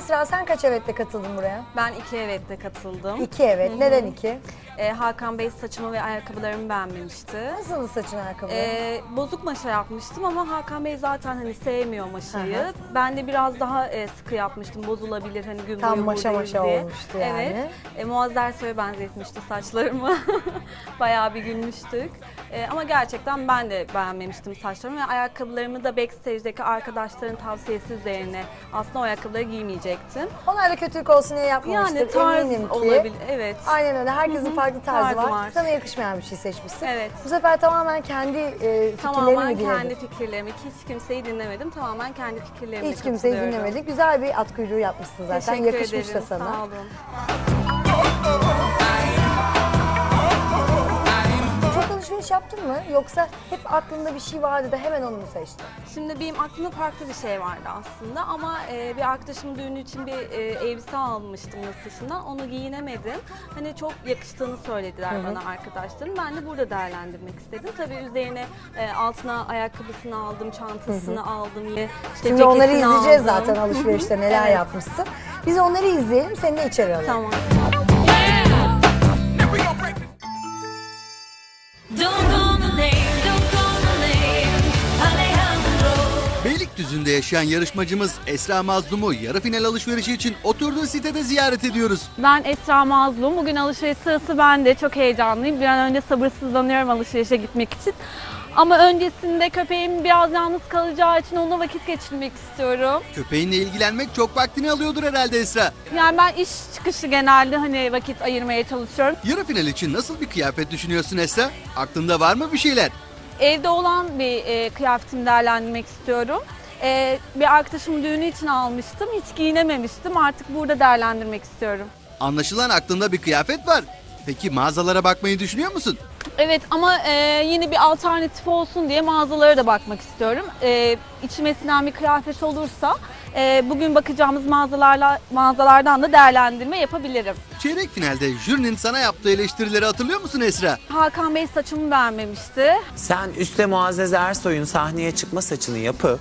Esra sen kaç evetle katıldın buraya? Ben iki evetle katıldım. İki evet. Neden iki? Ee, Hakan Bey saçımı ve ayakkabılarımı beğenmemişti. Nasıl saçın ayakkabı? Ee, bozuk maşa yapmıştım ama Hakan Bey zaten hani sevmiyor maşayı. Hı hı. Ben de biraz daha e, sıkı yapmıştım. Bozulabilir hani gün Tam boyu maşa buradayız maşa diye. olmuştu yani. Evet. E, Muazzer Soy'a benzetmişti saçlarımı. Bayağı bir gülmüştük. E, ama gerçekten ben de beğenmemiştim saçlarımı ve ayakkabılarımı da backstage'deki arkadaşların tavsiyesi üzerine aslında o ayakkabıları giymeyecektim. Onlar da kötülük olsun diye yapmamıştır Yani tarz eminim ki. olabilir. Evet. Aynen öyle. Herkesin farklı tarzı, Tarzı var. var. Sana yakışmayan bir şey seçmişsin. Evet. Bu sefer tamamen kendi e, fikirlerini Tamamen mi dinledin? kendi fikirlerimi. Hiç kimseyi dinlemedim. Tamamen kendi fikirlerimi Hiç kimseyi dinlemedik. Güzel bir at kuyruğu yapmışsın zaten. Teşekkür Yakışmış ederim. da sana. Sağ olun. Alışveriş yaptın mı? Yoksa hep aklında bir şey vardı da hemen onu mu seçtin? Şimdi benim aklımda farklı bir şey vardı aslında ama e, bir arkadaşımın düğünü için bir e, elbise almıştım yurt dışından. Onu giyinemedim. Hani çok yakıştığını söylediler bana arkadaşlarım. Ben de burada değerlendirmek istedim. Tabii üzerine e, altına ayakkabısını aldım, çantasını aldım. Yine işte Şimdi onları izleyeceğiz aldım. zaten alışverişte neler Evet. yapmışsın. Biz onları izleyelim, seni de içeri alalım. Tamam. Beylikdüzü'nde yaşayan yarışmacımız Esra Mazlum'u yarı final alışverişi için oturduğu sitede ziyaret ediyoruz. Ben Esra Mazlum. Bugün alışveriş sırası bende. Çok heyecanlıyım. Bir an önce sabırsızlanıyorum alışverişe gitmek için. Ama öncesinde köpeğim biraz yalnız kalacağı için onunla vakit geçirmek istiyorum. Köpeğinle ilgilenmek çok vaktini alıyordur herhalde Esra. Yani ben iş çıkışı genelde hani vakit ayırmaya çalışıyorum. Yarı final için nasıl bir kıyafet düşünüyorsun Esra? Aklında var mı bir şeyler? Evde olan bir e, kıyafetimi değerlendirmek istiyorum. E, bir arkadaşımın düğünü için almıştım. Hiç giyinememiştim. Artık burada değerlendirmek istiyorum. Anlaşılan aklında bir kıyafet var. Peki mağazalara bakmayı düşünüyor musun? Evet ama e, yine bir alternatif olsun diye mağazalara da bakmak istiyorum. E, içime sinen bir kıyafet olursa e, bugün bakacağımız mağazalarla mağazalardan da değerlendirme yapabilirim. Çeyrek finalde jürinin sana yaptığı eleştirileri hatırlıyor musun Esra? Hakan Bey saçımı beğenmemişti. Sen üstte Muazzez Ersoy'un sahneye çıkma saçını yapıp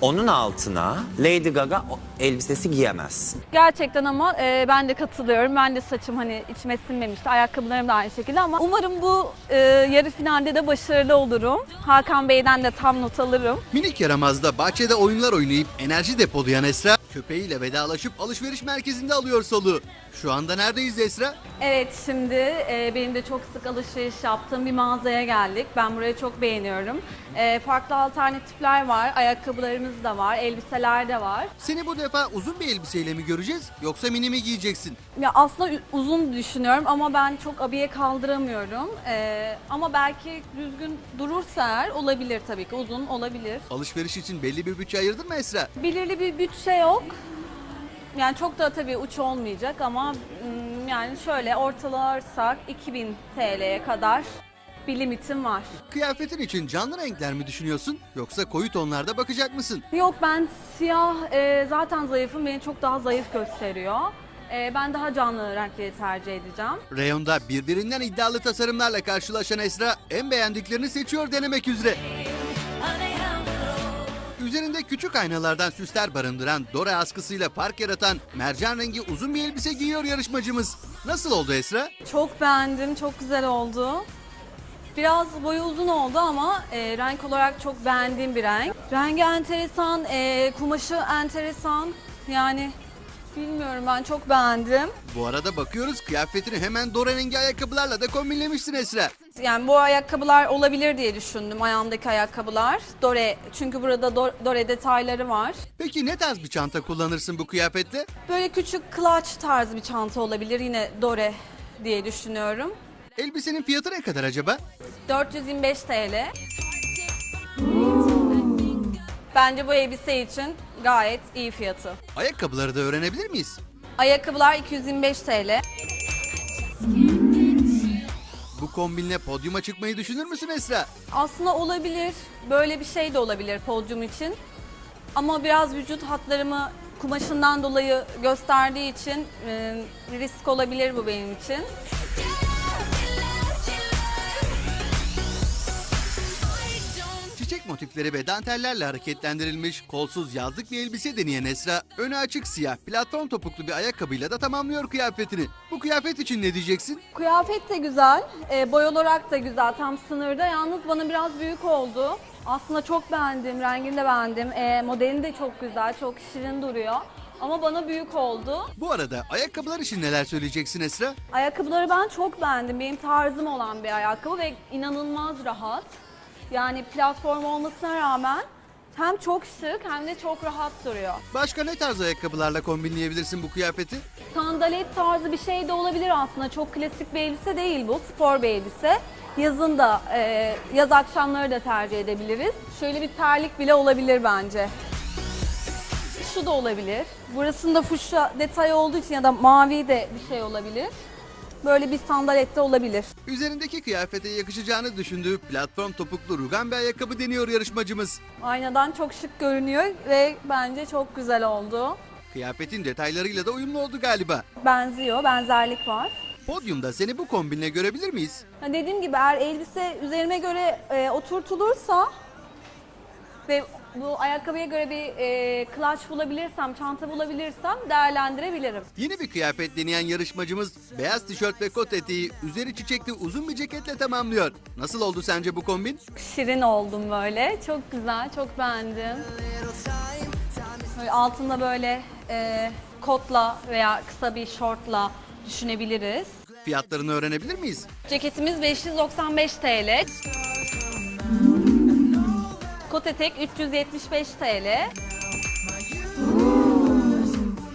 onun altına Lady Gaga elbisesi giyemezsin. Gerçekten ama e, ben de katılıyorum. Ben de saçım hani içime sinmemişti. Ayakkabılarım da aynı şekilde ama umarım bu e, yarı finalde de başarılı olurum. Hakan Bey'den de tam not alırım. Minik yaramazda bahçede oyunlar oynayıp enerji depolayan Esra, köpeğiyle vedalaşıp alışveriş merkezinde alıyor soluğu. Şu anda neredeyiz Esra? Evet şimdi e, benim de çok sık alışveriş yaptığım bir mağazaya geldik. Ben burayı çok beğeniyorum. E, farklı alternatifler var. Ayakkabılarımız da var. Elbiseler de var. Seni bu defa uzun bir elbiseyle mi göreceğiz yoksa mini mi giyeceksin? Ya aslında ü- uzun düşünüyorum ama ben çok abiye kaldıramıyorum. E, ama belki düzgün durursa eğer olabilir tabii ki. Uzun olabilir. Alışveriş için belli bir bütçe ayırdın mı Esra? Belirli bir bütçe yok. Yani çok da tabii uç olmayacak ama mm, yani şöyle ortalarsak 2000 TL'ye kadar bir limitim var. Kıyafetin için canlı renkler mi düşünüyorsun yoksa koyu tonlarda bakacak mısın? Yok ben siyah e, zaten zayıfım beni çok daha zayıf gösteriyor. E, ben daha canlı renkleri tercih edeceğim. Reyonda birbirinden iddialı tasarımlarla karşılaşan Esra en beğendiklerini seçiyor denemek üzere. Üzerinde küçük aynalardan süsler barındıran Dora askısıyla park yaratan mercan rengi uzun bir elbise giyiyor yarışmacımız. Nasıl oldu Esra? Çok beğendim, çok güzel oldu. Biraz boyu uzun oldu ama e, renk olarak çok beğendiğim bir renk. Rengi enteresan, e, kumaşı enteresan. Yani bilmiyorum ben çok beğendim. Bu arada bakıyoruz kıyafetini hemen Dora rengi ayakkabılarla da kombinlemişsin Esra. Yani bu ayakkabılar olabilir diye düşündüm ayağımdaki ayakkabılar. Dore çünkü burada do- Dore detayları var. Peki ne tarz bir çanta kullanırsın bu kıyafetle? Böyle küçük clutch tarzı bir çanta olabilir yine Dore diye düşünüyorum. Elbisenin fiyatı ne kadar acaba? 425 TL. Bence bu elbise için gayet iyi fiyatı. Ayakkabıları da öğrenebilir miyiz? Ayakkabılar 225 TL. Bu kombinle podyuma çıkmayı düşünür müsün Esra? Aslında olabilir. Böyle bir şey de olabilir podyum için. Ama biraz vücut hatlarımı kumaşından dolayı gösterdiği için e, risk olabilir bu benim için. Motifleri ve dantellerle hareketlendirilmiş kolsuz yazlık bir elbise deneyen Esra, önü açık siyah platform topuklu bir ayakkabıyla da tamamlıyor kıyafetini. Bu kıyafet için ne diyeceksin? Kıyafet de güzel, e, boy olarak da güzel, tam sınırda. Yalnız bana biraz büyük oldu. Aslında çok beğendim, rengini de beğendim. E, modeli de çok güzel, çok şirin duruyor. Ama bana büyük oldu. Bu arada ayakkabılar için neler söyleyeceksin Esra? Ayakkabıları ben çok beğendim. Benim tarzım olan bir ayakkabı ve inanılmaz rahat. Yani platform olmasına rağmen hem çok şık hem de çok rahat duruyor. Başka ne tarz ayakkabılarla kombinleyebilirsin bu kıyafeti? Sandalet tarzı bir şey de olabilir aslında. Çok klasik bir elbise değil bu. Spor bir elbise. Yazın da, e, yaz akşamları da tercih edebiliriz. Şöyle bir terlik bile olabilir bence. Şu da olabilir. Burasında fuşya detay olduğu için ya da mavi de bir şey olabilir. Böyle bir sandalet de olabilir. Üzerindeki kıyafete yakışacağını düşündüğü platform topuklu rugan bir ayakkabı deniyor yarışmacımız. Aynadan çok şık görünüyor ve bence çok güzel oldu. Kıyafetin detaylarıyla da uyumlu oldu galiba. Benziyor, benzerlik var. Podyumda seni bu kombinle görebilir miyiz? Ha, dediğim gibi eğer elbise üzerime göre e, oturtulursa ve bu ayakkabıya göre bir e, clutch bulabilirsem, çanta bulabilirsem değerlendirebilirim. Yeni bir kıyafet deneyen yarışmacımız beyaz tişört ve kot eteği üzeri çiçekli uzun bir ceketle tamamlıyor. Nasıl oldu sence bu kombin? Şirin oldum böyle. Çok güzel, çok beğendim. Böyle altında böyle e, kotla veya kısa bir şortla düşünebiliriz. Fiyatlarını öğrenebilir miyiz? Ceketimiz 595 TL. Kot etek 375 TL.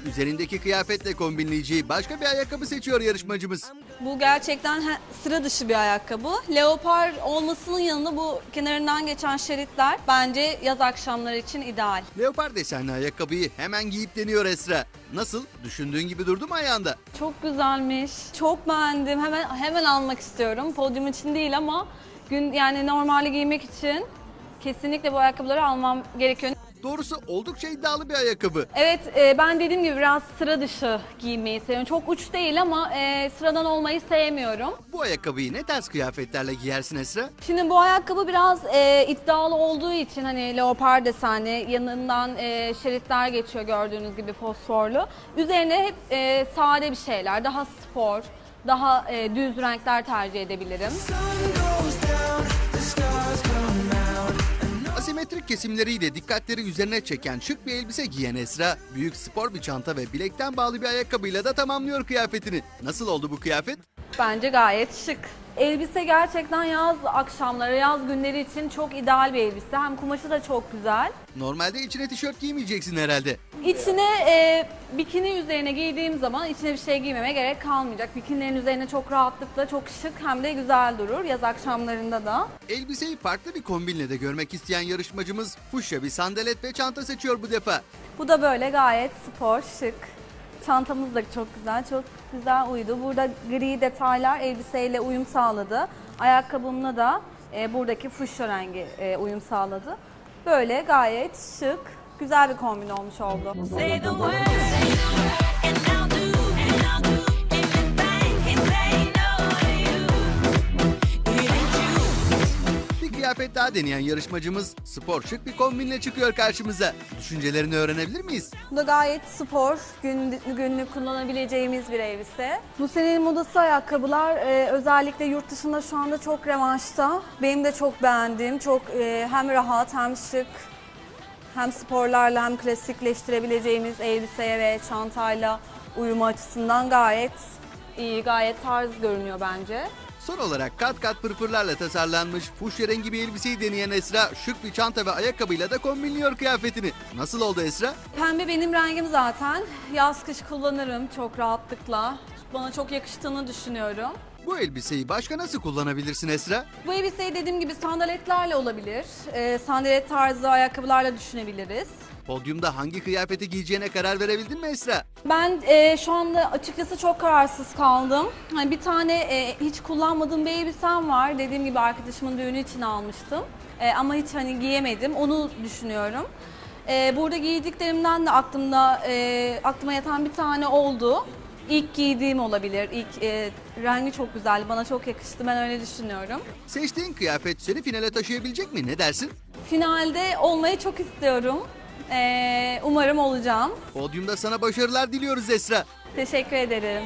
Üzerindeki kıyafetle kombinleyeceği başka bir ayakkabı seçiyor yarışmacımız. Bu gerçekten he- sıra dışı bir ayakkabı. Leopar olmasının yanında bu kenarından geçen şeritler bence yaz akşamları için ideal. Leopar desenli ayakkabıyı hemen giyip deniyor Esra. Nasıl? Düşündüğün gibi durdu mu ayağında? Çok güzelmiş. Çok beğendim. Hemen hemen almak istiyorum. Podyum için değil ama gün yani normalde giymek için kesinlikle bu ayakkabıları almam gerekiyor. Doğrusu oldukça iddialı bir ayakkabı. Evet e, ben dediğim gibi biraz sıra dışı giymeyi seviyorum. Çok uç değil ama e, sıradan olmayı sevmiyorum. Bu ayakkabıyı ne tarz kıyafetlerle giyersin Esra? Şimdi bu ayakkabı biraz e, iddialı olduğu için hani leopar desenli yanından e, şeritler geçiyor gördüğünüz gibi fosforlu. Üzerine hep e, sade bir şeyler, daha spor, daha e, düz renkler tercih edebilirim. Asimetrik kesimleriyle dikkatleri üzerine çeken şık bir elbise giyen Esra, büyük spor bir çanta ve bilekten bağlı bir ayakkabıyla da tamamlıyor kıyafetini. Nasıl oldu bu kıyafet? Bence gayet şık. Elbise gerçekten yaz akşamları, yaz günleri için çok ideal bir elbise. Hem kumaşı da çok güzel. Normalde içine tişört giymeyeceksin herhalde. İçine e, bikini üzerine giydiğim zaman içine bir şey giymeme gerek kalmayacak. Bikinilerin üzerine çok rahatlıkla çok şık hem de güzel durur yaz akşamlarında da. Elbiseyi farklı bir kombinle de görmek isteyen yarışmacımız fuşya bir sandalet ve çanta seçiyor bu defa. Bu da böyle gayet spor, şık. Çantamız da çok güzel, çok güzel uydu. Burada gri detaylar elbiseyle uyum sağladı. Ayakkabımla da e, buradaki fuşya rengi e, uyum sağladı. Böyle gayet şık, güzel bir kombin olmuş oldu. Daha deneyen yarışmacımız spor şık bir kombinle çıkıyor karşımıza. Düşüncelerini öğrenebilir miyiz? Bu da gayet spor, gün, günlük kullanabileceğimiz bir elbise. Bu senenin modası ayakkabılar e, özellikle yurt dışında şu anda çok revanşta. Benim de çok beğendiğim, çok e, hem rahat hem şık, hem sporlarla hem klasikleştirebileceğimiz elbiseye ve çantayla uyumu açısından gayet iyi, gayet tarz görünüyor bence. Son olarak kat kat pırpırlarla tasarlanmış fuşya rengi bir elbiseyi deneyen Esra şık bir çanta ve ayakkabıyla da kombinliyor kıyafetini. Nasıl oldu Esra? Pembe benim rengim zaten. Yaz kış kullanırım çok rahatlıkla. Bana çok yakıştığını düşünüyorum. Bu elbiseyi başka nasıl kullanabilirsin Esra? Bu elbiseyi dediğim gibi sandaletlerle olabilir. Ee, sandalet tarzı ayakkabılarla düşünebiliriz. Podyumda hangi kıyafeti giyeceğine karar verebildin mi Esra? Ben e, şu anda açıkçası çok kararsız kaldım. Hani bir tane e, hiç kullanmadığım bir elbisem var. Dediğim gibi arkadaşımın düğünü için almıştım. E, ama hiç hani giyemedim. Onu düşünüyorum. E, burada giydiklerimden de aklımda e, aklıma yatan bir tane oldu. İlk giydiğim olabilir. İlk e, rengi çok güzeldi. Bana çok yakıştı. Ben öyle düşünüyorum. Seçtiğin kıyafet seni finale taşıyabilecek mi? Ne dersin? Finalde olmayı çok istiyorum. E, umarım olacağım. Podyumda sana başarılar diliyoruz Esra. Teşekkür ederim.